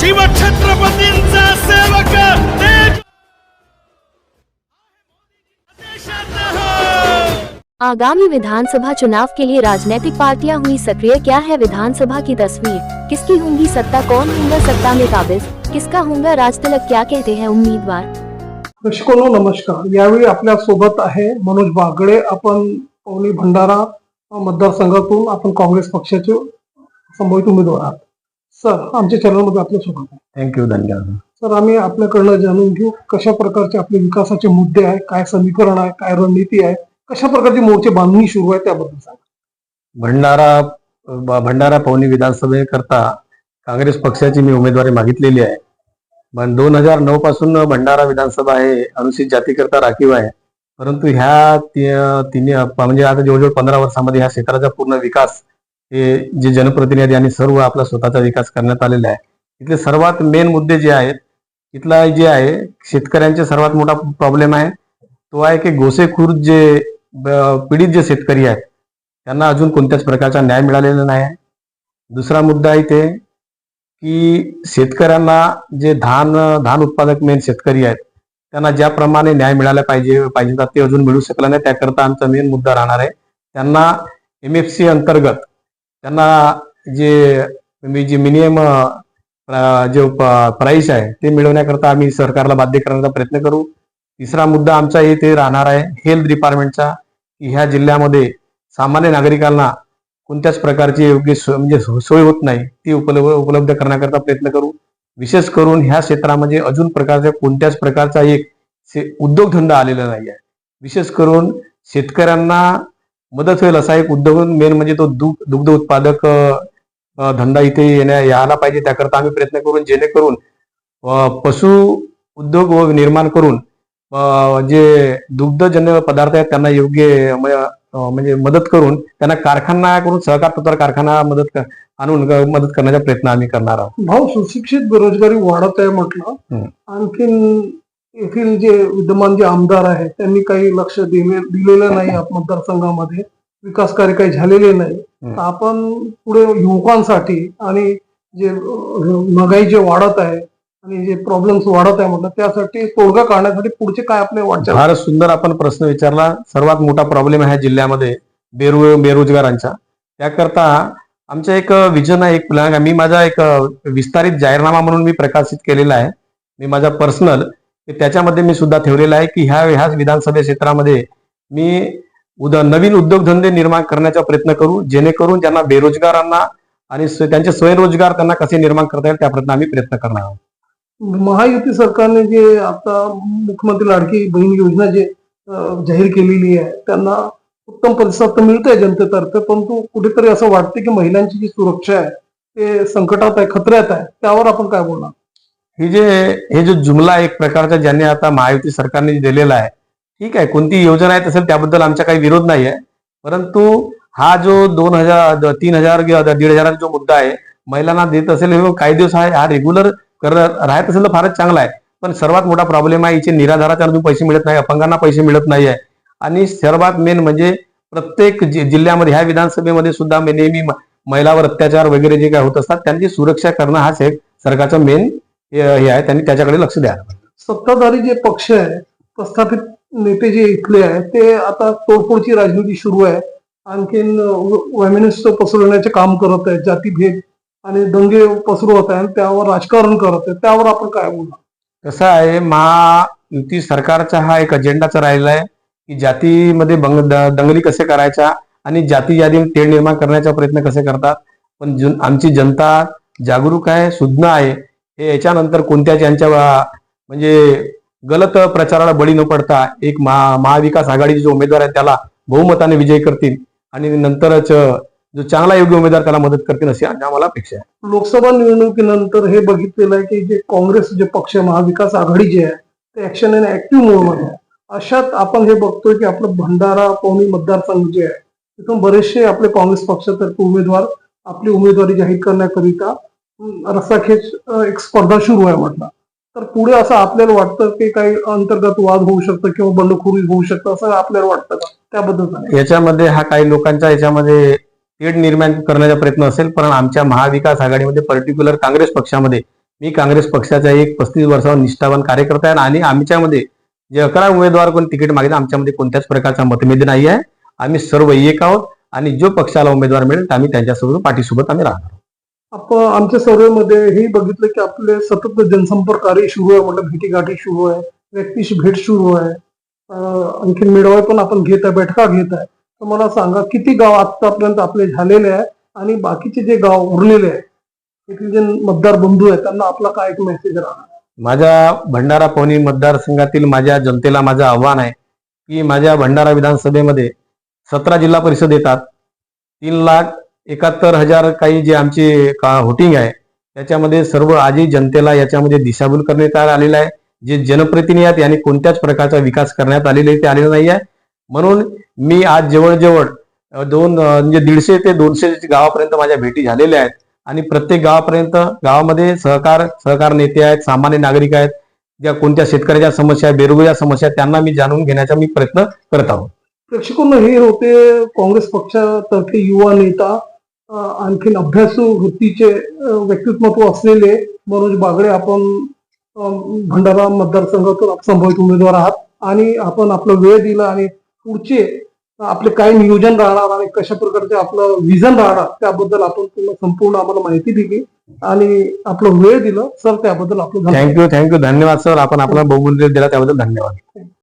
छत्रपति सेवक आगामी विधानसभा चुनाव के लिए राजनीतिक पार्टियाँ हुई सक्रिय क्या है विधानसभा की तस्वीर? किसकी होंगी सत्ता? कौन होगा सत्ता में काबिज? किसका होगा राज तिलक क्या कहते हैं उम्मीदवार? दर्शकों नमस्कार। यावेळी आपल्या सोबत आहे मनोज बागडे. आपण पवनी भंडारा मतदारसंघातून आपण काँग्रेस पक्षाचे संभवित उमेदवार आहात. सर आमच्या चॅनलमध्ये आपलं स्वागत आहे. थँक्यू धन्यवाद. सर आम्ही आपल्याकडनं जाणून घेऊ कशा प्रकारचे आपले विकासाचे मुद्दे आहे काय समीकरण आहे काय रणनीती आहे कशा प्रकारची मोर्चे बांधणी सुरू आहे त्याबद्दल सांगा. भंडारा भंडारा पवनी विधानसभेकरता काँग्रेस पक्षाची मी उमेदवारी मागितलेली आहे. पण दोन हजार नऊ पासून भंडारा विधानसभा हे अनुसूचित जातीकरता राखीव आहे. परंतु ह्या ति- तिन्ही म्हणजे आता जवळजवळ पंधरा वर्षामध्ये ह्या क्षेत्राचा पूर्ण विकास हे जे जनप्रतिनिधी आणि सर्व आपला स्वतःचा विकास करण्यात आलेला आहे इथले सर्वात मेन मुद्दे जे आहेत इथला जे आहे शेतकऱ्यांचे सर्वात मोठा प्रॉब्लेम आहे. तो आहे की गोसेखुर्द जे ब- पीडित जे शेतकरी आहेत त्यांना अजून कोणत्याच प्रकारचा न्याय मिळालेला नाही आहे. दुसरा मुद्दा इथे की शेतकऱ्यांना जे धान धान उत्पादक मेन शेतकरी आहेत त्यांना ज्याप्रमाणे न्याय मिळाला पाहिजे पाहिजे तर ते अजून मिळू शकला नाही. त्याकरता आमचा मेन मुद्दा राहणार आहे. त्यांना एम एफ सी अंतर्गत त्यांना जे मी जे मिनिमम जे प्राईस आहे ते मिळवण्याकरता आम्ही सरकारला बाध्य करण्याचा प्रयत्न करू. तिसरा मुद्दा आमचा इथे राहणार आहे हेल्थ डिपार्टमेंटचा की ह्या जिल्ह्यामध्ये सामान्य नागरिकांना कोणत्याच प्रकारची योग्य सोय म्हणजे सो- सोय होत नाही ती उपलब्ध उपलब्ध करण्याकरता प्रयत्न करू. विशेष करून ह्या क्षेत्रामध्ये अजून प्रकारच्या कोणत्याच प्रकारचा एक से- उद्योगधंदा आलेला नाही आहे विशेष करून शेतकऱ्यांना मदत होईल असा एक उद्योग मेन म्हणजे तो दुग्ध दुग्ध उत्पादक धंदा इथे येण्या यायला पाहिजे. त्याकरता आम्ही प्रयत्न करून जेणेकरून पशु उद्योग व निर्माण करून जे दुग्धजन्य पदार्थ आहेत त्यांना योग्य म्हणजे मदत करून त्यांना कारखाना करून सहकार पत्र कारखाना मदत आणून मदत करण्याचा प्रयत्न आम्ही करणार आहोत. भाऊ सुशिक्षित बेरोजगारी वाढत आहे म्हटलं. आणखीन येथील जे विद्यमान जे आमदार आहेत त्यांनी काही लक्ष दिले दिलेलं नाही मतदारसंघामध्ये. विकास कार्य काही झालेले नाही. आपण पुढे युवकांसाठी आणि जे महागाई जे वाढत आहे आणि जे प्रॉब्लेम्स वाढत आहे म्हटलं त्यासाठी तोडगा काढण्यासाठी पुढचे काय आपले वाटचाल? फार सुंदर आपण प्रश्न विचारला. सर्वात मोठा प्रॉब्लेम आहे ह्या जिल्ह्यामध्ये बेरो बेरोजगारांचा. त्याकरता आमचं एक विजन आहे एक प्लॅन आहे. मी माझा एक विस्तारित जाहीरनामा म्हणून मी प्रकाशित केलेला आहे. मी माझा पर्सनल त्याच्यामध्ये मी सुद्धा ठेवलेलं आहे की ह्या ह्याच विधानसभा क्षेत्रामध्ये मी उद नवीन उद्योगधंदे निर्माण करण्याचा प्रयत्न करू जेणेकरून ज्यांना बेरोजगारांना आणि त्यांचे स्वयंरोजगार त्यांना कसे निर्माण करता येईल त्या प्रयत्न आम्ही प्रयत्न करणार आहोत. महायुती सरकारने जे आता मुख्यमंत्री लाडकी बहीण योजना जे जाहीर केलेली आहे त्यांना उत्तम प्रतिसाद तर मिळतोय जनतेतर्फे परंतु कुठेतरी असं वाटतं की महिलांची जी सुरक्षा आहे ते संकटात आहे खतऱ्यात आहे त्यावर आपण काय बोलणार? हे जे हे जो जुमला एक प्रकारचा ज्यांनी आता महायुती सरकारने दिलेला आहे ठीक आहे कोणती योजना येत असेल त्याबद्दल आमचा काही विरोध नाही आहे. परंतु हा जो दोन हजार तीन हजार किंवा दीड हजाराचा जो मुद्दा आहे महिलांना देत असेल हे हो काही दिवस आहे हा रेग्युलर करत राहत असेल तर फारच चांगला आहे. पण सर्वात मोठा प्रॉब्लेम आहे इथे निराधाराच्या पैसे मिळत नाही अपंगांना पैसे मिळत नाही आहे. आणि सर्वात मेन म्हणजे प्रत्येक जि- जिल्ह्यामध्ये ह्या विधानसभेमध्ये सुद्धा मे- नेहमी महिलावर अत्याचार वगैरे जे काय होत असतात त्यांची सुरक्षा करणं हाच एक सरकारचा मेन हे हे आहे त्यांनी त्याच्याकडे लक्ष द्यायला पाहिजे. सत्ताधारी जे पक्ष आहे प्रस्थापित नेते जे इथले आहेत ते आता तोडफोडची राजनीती सुरू आहे. आणखीन वॅमिनिस्ट पसरवण्याचे काम करत आहेत जातीभेद आणि दंगे पसरवत आहे आणि त्यावर राजकारण करत आहे त्यावर आपण काय बोलणार कसं आहे महायुती सरकारचा हा एक अजेंडाचा राहिला आहे की जातीमध्ये दंगली कसे करायच्या आणि जाती यादी तेढ निर्माण करण्याचा प्रयत्न कसे करतात. पण जन- आमची जनता जागरूक आहे सुज्ञ आहे. हे याच्यानंतर कोणत्याच यांच्या म्हणजे गलत प्रचाराला बळी न पडता एक महा महाविकास आघाडीचे जो उमेदवार आहे त्याला बहुमताने विजय करतील आणि नंतरच जो चांगला योग्य उमेदवार त्याला मदत करतील अशी आम्हाला अपेक्षा आहे. लोकसभा निवडणुकीनंतर हे बघितलेलं आहे की जे काँग्रेस जे पक्ष महाविकास आघाडी जे आहे ते ऍक्शन अँड ऍक्टिव्ह मोडमध्ये आहे. अशात आपण हे बघतोय की आपलं भंडारा पवनी मतदारसंघ जे आहे तिथून बरेचसे आपले काँग्रेस पक्षातर्फे उमेदवार आपली उमेदवारी जाहीर करण्याकरिता रस्साखेच एक स्पर्धा सुरू आहे म्हटलं. तर पुढे असं आपल्याला वाटतं की काही अंतर्गत वाद होऊ शकतं किंवा बंडखोरी होऊ शकतं असं आपल्याला वाटतं का? त्याबद्दल याच्यामध्ये हा काही लोकांच्या याच्यामध्ये तेढ निर्माण करण्याचा प्रयत्न असेल पण आमच्या महाविकास आघाडीमध्ये पर्टिक्युलर काँग्रेस पक्षामध्ये मी काँग्रेस पक्षाचा एक पस्तीस वर्षावर निष्ठावान कार्यकर्ता आहे आणि आमच्यामध्ये जे अकरा उमेदवार कोण तिकीट मागितलं आमच्यामध्ये कोणत्याच प्रकारचा मतभेद नाही आहे. आम्ही सर्व एक आहोत आणि जो पक्षाला उमेदवार मिळेल आम्ही त्यांच्यासोबत पाठीसोबत आम्ही राहणार आपण आमच्या सर्वेमध्ये हे बघितलं की आपले सतत जनसंपर्क कार्य सुरू आहे म्हटलं भेटीगाठी सुरू आहे व्यक्तीशी भेट सुरू आहे. आणखी मेळावे पण आपण घेत आहे बैठका घेत आहे. तर मला सांगा किती गाव आतापर्यंत आपले झालेले आहे आणि बाकीचे जे गाव उरलेले आहे तिथले जे मतदार बंधू आहेत त्यांना आपला काय एक मेसेज राहणार? माझ्या भंडारा पवनी मतदारसंघातील माझ्या जनतेला माझं आव्हान आहे की माझ्या भंडारा विधानसभेमध्ये सतरा जिल्हा परिषद येतात तीन लाख एकाहत्तर हजार काही जे आमचे का होटिंग आहे त्याच्यामध्ये सर्व आजही जनतेला याच्यामध्ये दिशाभूल करण्यात आलेलं आहे. जे जनप्रतिनिधी आहेत यांनी कोणत्याच प्रकारचा विकास करण्यात आलेले ते आलेला नाही आहे म्हणून मी आज जवळजवळ दोन म्हणजे दीडशे ते दोनशे गावापर्यंत माझ्या भेटी झालेल्या आहेत. आणि प्रत्येक गावापर्यंत गावामध्ये सहकार सहकार नेते आहेत सामान्य नागरिक आहेत. ज्या कोणत्या शेतकऱ्याच्या समस्या आहेत बेरोजगार समस्या त्यांना मी जाणून घेण्याचा मी प्रयत्न करत आहोत. प्रेक्षकांना हे होते काँग्रेस पक्षातर्फे युवा नेता आणखीन अभ्यासू वृत्तीचे अं, व्यक्तिमत्व असलेले मनोज बागडे आपण भंडारा मतदारसंघातून संभावित उमेदवार आहात. आणि आपण आपला वेळ दिला आणि पुढचे आपले काय नियोजन राहणार आणि कशा प्रकारचे आपलं विजन राहणार त्याबद्दल आपण पूर्ण संपूर्ण आम्हाला माहिती दिली आणि आपलं वेळ दिलं. सर त्याबद्दल आपलं थँक्यू थँक्यू धन्यवाद सर. आपण आपला बहुमूल्य दिला त्याबद्दल धन्यवाद.